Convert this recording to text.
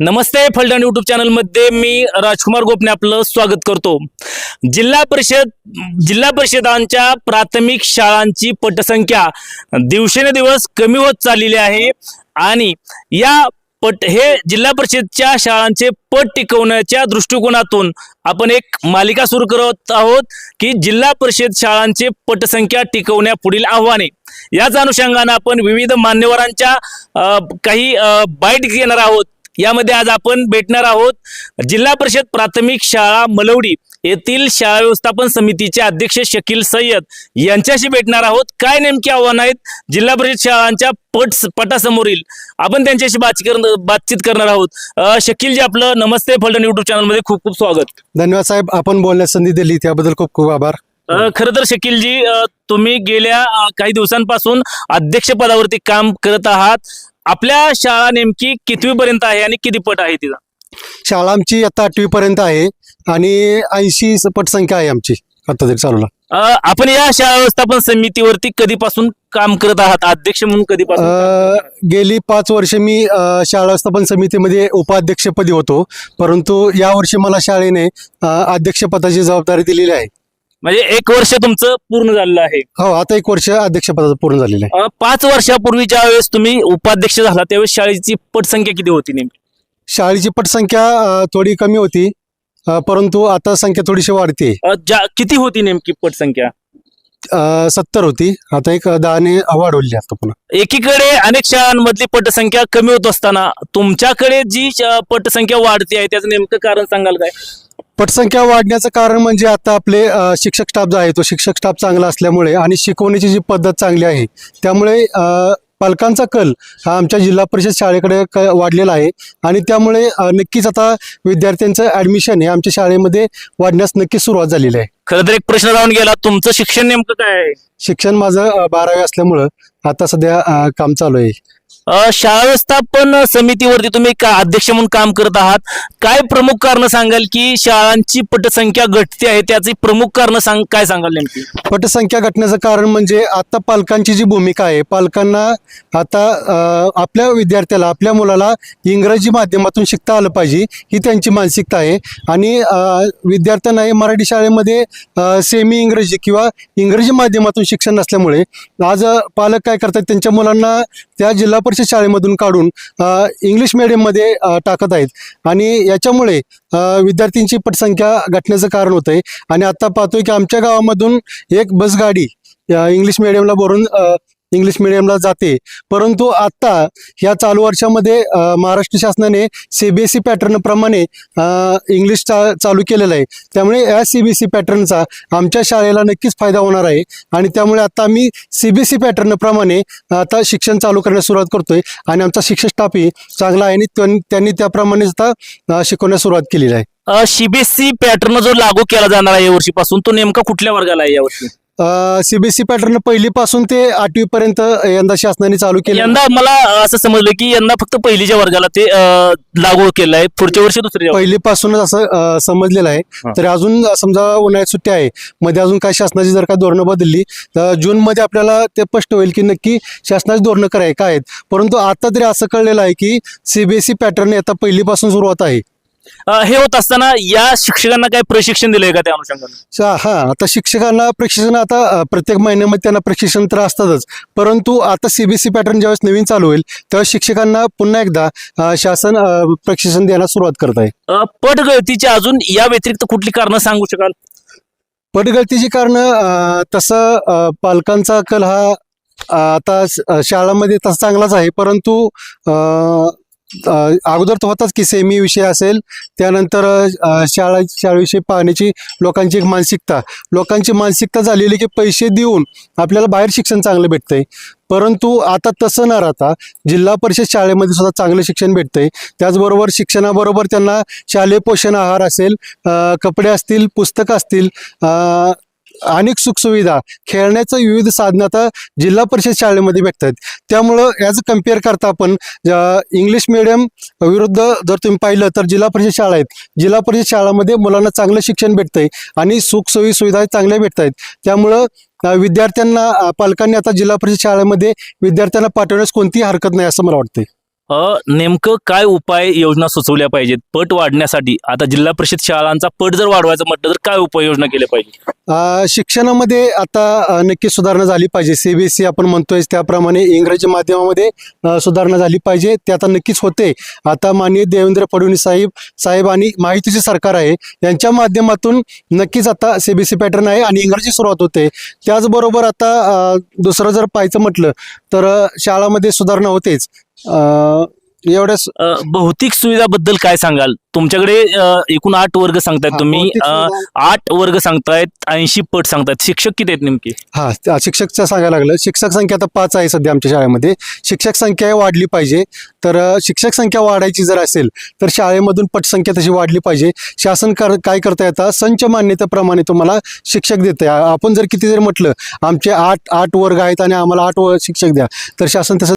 नमस्ते Phaltan YouTube चॅनलमध्ये मी राजकुमार गोपने आपलं स्वागत करतो. जिल्हा परिषद जिल्हा परिषदांच्या प्राथमिक शाळांची पटसंख्या दिवसेंदिवस कमी होत चाललेली आहे आणि या पट हे जिल्हा परिषदच्या शाळांचे पट टिकवण्याच्या दृष्टिकोनातून आपण एक मालिका सुरू करत आहोत की जिल्हा परिषद शाळांचे पटसंख्या टिकवण्या पुढील आव्हाने. याच अनुषंगानं आपण विविध मान्यवरांच्या काही बाईट घेणार आहोत. यामध्ये आज आपण भेटणार आहोत जिल्हा परिषद प्राथमिक शाळा मलवडी येथील शाळा व्यवस्थापन समितीचे अध्यक्ष शकील सय्यद यांच्याशी भेटणार आहोत. काय नेमकी आव्हानं आहेत? जिल्हा परिषद शाळांच्या पट पटासमोरील आपण त्यांच्याशी बातचीत कर- बातचीत करणार आहोत. शकीलजी आपलं नमस्ते फलटण युट्यूब चॅनलमध्ये खूप खूप स्वागत. धन्यवाद साहेब. आपण बोलण्यास संधी दिली त्याबद्दल खूप खूप आभार. खरं तर शकीलजी तुम्ही गेल्या काही दिवसांपासून अध्यक्ष पदावरती काम करत आहात. आपल्या शाळा नेमकी कितवी पर्यंत आहे आणि किती पट आहे तिचा शाळा आमची आता आठवी पर्यंत आहे आणि ऐंशी पटसंख्या आहे आमची आता तरी चालूला. अ, आपण या शाळा व्यवस्थापन समितीवरती कधीपासून काम करत आहात? अध्यक्ष म्हणून कधीपासून? अ, गेली पाच वर्ष मी अ, शाळा व्यवस्थापन समितीमध्ये उपाध्यक्षपदी होतो. परंतु यावर्षी मला शाळेने अ, अध्यक्षपदाची जबाबदारी दिलेली आहे. म्हणजे एक वर्ष तुमचं पूर्ण झालेलं आहे. हो आता एक वर्ष अध्यक्षपदाचं पूर्ण झालेलं आहे. अ, पाच वर्षापूर्वी ज्या वेळेस तुम्ही उपाध्यक्ष झाला त्यावेळेस शाळेची पटसंख्या किती होती नेमकी? शाळेची पटसंख्या अ, थोडी कमी होती अ, परंतु आता संख्या थोडीशी वाढते. अ, ज्या किती होती नेमकी पटसंख्या? सत्तर होती. आता एक दहाने वाढवली आता पुन्हा. एकीकडे अनेक शाळांमधली पटसंख्या कमी होत असताना तुमच्याकडे जी श- पटसंख्या वाढते आहे त्याचं नेमकं कारण सांगाल काय? पटसंख्या वाढण्याचं कारण म्हणजे आता आपले शिक्षक स्टाफ जो आहे तो शिक्षक स्टाफ चांगला असल्यामुळे आणि शिकवण्याची जी पद्धत चांगली आहे त्यामुळे पालकांचा कल हा आमच्या जिल्हा परिषद शाळेकडे क- वाढलेला आहे. आणि त्यामुळे नक्कीच आता विद्यार्थ्यांचं ॲडमिशन हे आमच्या शाळेमध्ये वाढण्यास नक्कीच सुरुवात झालेली आहे. खरं तर एक प्रश्न राहून गेला तुमचं शिक्षण नेमकं काय आहे? शिक्षण माझं बारावी असल्यामुळं आता सध्या काम चालू आहे. शाळा व्यवस्थापन समितीवरती तुम्ही का अध्यक्ष म्हणून काम करत आहात? काय प्रमुख कारण सांगाल की शाळांची पटसंख्या घटते आहे त्याची प्रमुख कारण सांग काय सांगाल नेमकी? पटसंख्या घटण्याचं कारण म्हणजे आता पालकांची जी भूमिका आहे पालकांना आता अ, आपल्या विद्यार्थ्याला आपल्या मुलाला इंग्रजी माध्यमातून शिकता आलं पाहिजे ही त्यांची मानसिकता आहे. आणि अ, विद्यार्थ्यांना हे मराठी शाळेमध्ये अ, सेमी इंग्रजी किंवा इंग्रजी माध्यमातून शिक्षण नसल्यामुळे आज अ, पालक काय करतात त्यांच्या मुलांना त्या जिल्हा परिषद शाळेमधून काढून इंग्लिश मिडियममध्ये टाकत आहेत. आणि याच्यामुळे विद्यार्थ्यांची पटसंख्या घटण्याचं कारण होतं आहे आणि आता पाहतोय की आमच्या गावामधून एक बसगाडी इंग्लिश मिडियमला भरून इंग्लिश मिडियमला जाते. परंतु आता ह्या चालू वर्षामध्ये महाराष्ट्र शासनाने सी बी एस ई पॅटर्नप्रमाणे इंग्लिश चा चालू केलेलं आहे. त्यामुळे या सी बी एस ई पॅटर्नचा आमच्या शाळेला नक्कीच फायदा होणार आहे. आणि त्यामुळे आता आम्ही सी बी एस ई पॅटर्नप्रमाणे आता शिक्षण चालू करण्यास सुरुवात करतोय. आणि आमचा शिक्षक स्टाफही चांगला आहे आणि त्यां- त्यांनी त्याप्रमाणेच आता शिकवण्यास सुरुवात केलेली आहे. सीबीएसई पॅटर्न जो लागू केला जाणार आहे यावर्षीपासून तो नेमका कुठल्या वर्गाला आहे यावर्षी सीबीएसई पॅटर्न पहिलीपासून ते आठवी पर्यंत यंदा शासनाने चालू केलं? यंदा मला असं समजलं की यंदा फक्त पहिलीच्या वर्गाला ते लागू केलं आहे पुढच्या वर्षी दुसऱ्या पहिलीपासूनच असं समजलेलं आहे. तर अजून समजा उन्हाळ्यात सुट्टी आहे मध्ये अजून काय शासनाची जर का धोरणं बदलली तर जून मध्ये आपल्याला ते स्पष्ट होईल की नक्की शासनाची धोरणं काय काय आहेत. परंतु आता तरी असं कळलेलं आहे की सीबीएसई पॅटर्न आता पहिलीपासून सुरुवात आहे. हे होत असताना या शिक्षकांना काय प्रशिक्षण दिलंय का त्या अनुषंगाने? हा आता शिक्षकांना प्रशिक्षण आता प्रत्येक महिन्यामध्ये त्यांना प्रशिक्षण तर असतातच. परंतु आता सीबीएसई पॅटर्न ज्यावेळेस नवीन चालू होईल त्यावेळेस शिक्षकांना पुन्हा एकदा शासन प्रशिक्षण देण्यास सुरुवात करत आहे. अ, पट गळतीची अजून या व्यतिरिक्त कुठली कारणं सांगू शकाल? पटगळतीची कारण तसं पालकांचा कल हा आता शाळांमध्ये तसा चांगलाच आहे. परंतु अगोदर तो होताच की सेमी विषय असेल त्यानंतर शाळा शाळेविषयी पाहण्याची लोकांची एक मानसिकता. लोकांची मानसिकता झालेली की पैसे देऊन आपल्याला बाहेर शिक्षण चांगलं भेटतंय. परंतु आता तसं न राहता जिल्हा परिषद शाळेमध्ये सुद्धा चांगलं शिक्षण भेटतंय. त्याचबरोबर शिक्षणाबरोबर त्यांना शालेय पोषण आहार असेल कपडे असतील पुस्तकं असतील अनेक सुखसुविधा खेळण्याचं विविध साधनं आता जिल्हा परिषद शाळेमध्ये भेटतात. त्यामुळं ॲज अ कंपेअर करता आपण इंग्लिश मिडियम विरुद्ध जर तुम्ही पाहिलं तर जिल्हा परिषद शाळा आहेत. जिल्हा परिषद शाळामध्ये मुलांना चांगलं शिक्षण भेटतंय आणि सुखसोयी सुविधा चांगल्या भेटत आहेत त्यामुळं विद्यार्थ्यांना पालकांनी आता जिल्हा परिषद शाळेमध्ये विद्यार्थ्यांना पाठवण्यास कोणतीही हरकत नाही असं मला वाटतंय. नेमकं काय उपाय योजना सुचवल्या पाहिजेत? पट वाढण्यासाठी. आता जिल्हा परिषद शाळांचा पट जर वाढवायचं म्हटलं तर काय उपाययोजना केल्या पाहिजे? शिक्षणामध्ये आता नक्की सुधारणा झाली पाहिजे. सीबीएसई आपण म्हणतोय त्याप्रमाणे इंग्रजी माध्यमामध्ये सुधारणा झाली पाहिजे. ते आता नक्कीच होते. आता माननीय देवेंद्र फडणवीस साहेब साहेब आणि माहितीचे सरकार आहे. यांच्या माध्यमातून नक्कीच आता सीबीएसई पॅटर्न आहे आणि इंग्रजी सुरुवात होते. त्याचबरोबर आता दुसरं जर पाहायचं म्हटलं तर शाळामध्ये सुधारणा होतेच. एवढ्याच अ, भौतिक सुविधाबद्दल काय सांगाल? तुमच्याकडे अ, एकूण आठ वर्ग सांगतायत हा, तुम्ही. भौतिक अ, सुविधा- आठ वर्ग सांगतायत ऐंशी पट सांगतायत. शिक्षक किती आहेत नेमके? हा त्या शिक्षकचं सांगायला लागलं. शिक्षक संख्या आता पाच आहे सध्या आमच्या शाळेमध्ये. शिक्षक संख्या वाढली पाहिजे. तर अ, शिक्षक संख्या वाढायची जर असेल तर शाळेमधून पटसंख्या तशी वाढली पाहिजे. शासन कर काय करता येतं संच मान्यतेप्रमाणे तुम्हाला शिक्षक देते आपण जर किती जर म्हटलं आमचे आठ आठ वर्ग आहेत आणि आम्हाला आठ व- शिक्षक द्या तर शासन तसं